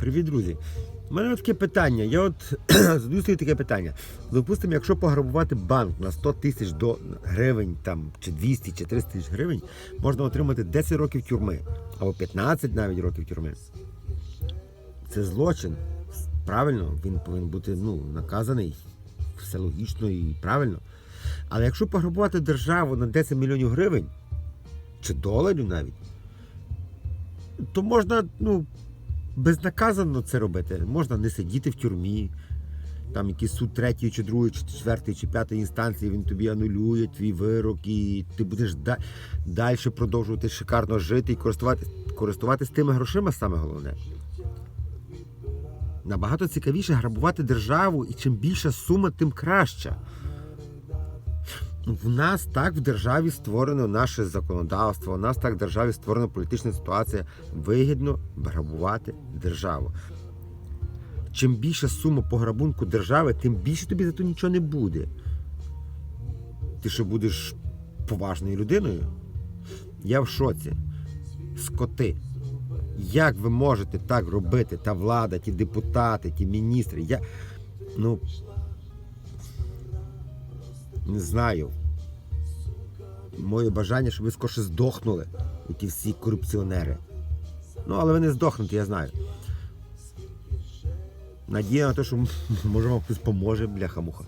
Привіт, друзі. У мене таке питання. Я от задаю собі таке питання. Допустимо, якщо пограбувати банк на 100 тисяч до гривень, там, чи 200, чи 300 тисяч гривень, можна отримати 10 років тюрми, або 15 навіть років тюрми. Це злочин. Правильно, він повинен бути ну, наказаний. Все логічно і правильно. Але якщо пограбувати державу на 10 мільйонів гривень, чи доларів навіть, то можна, ну, безнаказано це робити. Можна не сидіти в тюрмі, там якийсь суд третьої, чи другої, чи четвертої, чи п'ятої інстанції, він тобі анулює твій вирок, і ти будеш да- далі продовжувати шикарно жити і користуватись, користуватись тими грошима саме головне. Набагато цікавіше грабувати державу, і чим більша сума, тим краща. В нас так в державі створено наше законодавство, у нас так в державі створена політична ситуація. Вигідно грабувати державу. Чим більша сума пограбунку держави, тим більше тобі за то нічого не буде. Ти що будеш поважною людиною? Я в шоці. Скоти. Як ви можете так робити? Та влада, ті депутати, ті міністри. Я. Ну. Не знаю. Моє бажання, щоб ви скорше здохнули, ті всі корупціонери. Ну, але ви не здохнете, я знаю. Надія на те, що може вам хтось поможе, бляха-муха.